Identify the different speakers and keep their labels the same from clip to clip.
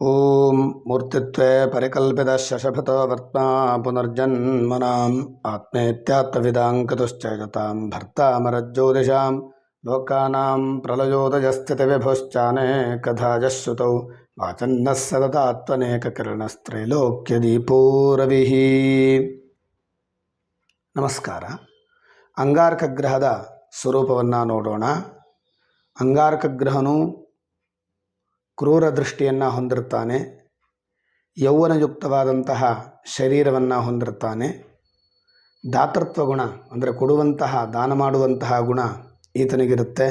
Speaker 1: ॐ मूर्तित्वे परिकल्पितशशभतो वर्त्मा पुनर्जन्मनाम् आत्मेत्यात्मविदाङ्कतुश्चैततां भर्तामरज्योतिषां लोकानां प्रलयोदयस्थितिविभुश्चानेकधाजः श्रुतौ वाचन्नः सततात्वनेककिरणस्त्रैलोक्यदीपो रविः ನಮಸ್ಕಾರ ಅಂಗಾರಕ ಗ್ರಹದ ಸ್ವರೂಪವನ್ನು ನೋಡೋಣ ಅಂಗಾರಕ ಗ್ರಹನು ಕ್ರೂರ ದೃಷ್ಟಿಯನ್ನು ಹೊಂದಿರುತ್ತಾನೆ ಯೌವನಯುಕ್ತವಾದಂತಹ ಶರೀರವನ್ನು ಹೊಂದಿರುತ್ತಾನೆ ದಾತೃತ್ವ ಗುಣ ಅಂದರೆ ಕೊಡುವಂತಹ, ದಾನ ಮಾಡುವಂತಹ ಗುಣ ಈತನಿಗಿರುತ್ತೆ.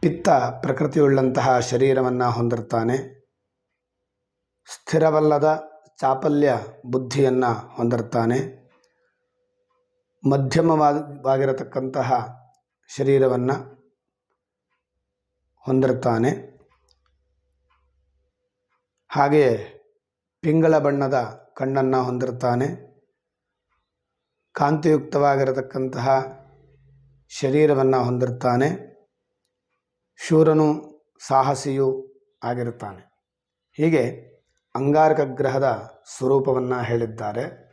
Speaker 1: ಪಿತ್ತ ಪ್ರಕೃತಿಯುಳ್ಳಂತಹ ಶರೀರವನ್ನು ಹೊಂದಿರ್ತಾನೆ. ಸ್ಥಿರವಲ್ಲದ ಚಾಪಲ್ಯ ಬುದ್ಧಿಯನ್ನು ಹೊಂದಿರ್ತಾನೆ. ಮಧ್ಯಮವಾಗಿರತಕ್ಕಂತಹ ಶರೀರವನ್ನು ಹೊಂದಿರುತ್ತಾನೆ ಹಾಗೆಯೇ ಪಿಂಗಳ ಬಣ್ಣದ ಕಣ್ಣನ್ನು ಹೊಂದಿರ್ತಾನೆ ಕಾಂತಿಯುಕ್ತವಾಗಿರತಕ್ಕಂತಹ ಶರೀರವನ್ನು ಹೊಂದಿರ್ತಾನೆ ಶೂರನು ಸಾಹಸಿಯೂ ಆಗಿರುತ್ತಾನೆ. ಹೀಗೆ ಅಂಗಾರಕ ಗ್ರಹದ ಸ್ವರೂಪವನ್ನು ಹೇಳಿದ್ದಾರೆ.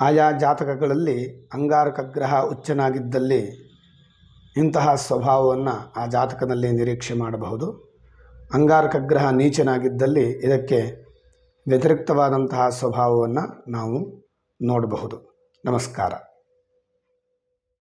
Speaker 1: ಆಯಾ ಜಾತಕಗಳಲ್ಲಿ ಅಂಗಾರಕ ಗ್ರಹ ಉಚ್ಚನಾಗಿದ್ದಲ್ಲಿ ಇಂತಹ ಸ್ವಭಾವವನ್ನು ಆ ಜಾತಕದಲ್ಲಿ ನಿರೀಕ್ಷೆ ಮಾಡಬಹುದು. ಅಂಗಾರಕ ಗ್ರಹ ನೀಚನಾಗಿದ್ದಲ್ಲಿ ಇದಕ್ಕೆ ವ್ಯತಿರಿಕ್ತವಾದಂತಹ ಸ್ವಭಾವವನ್ನು ನಾವು ನೋಡಬಹುದು. ನಮಸ್ಕಾರ.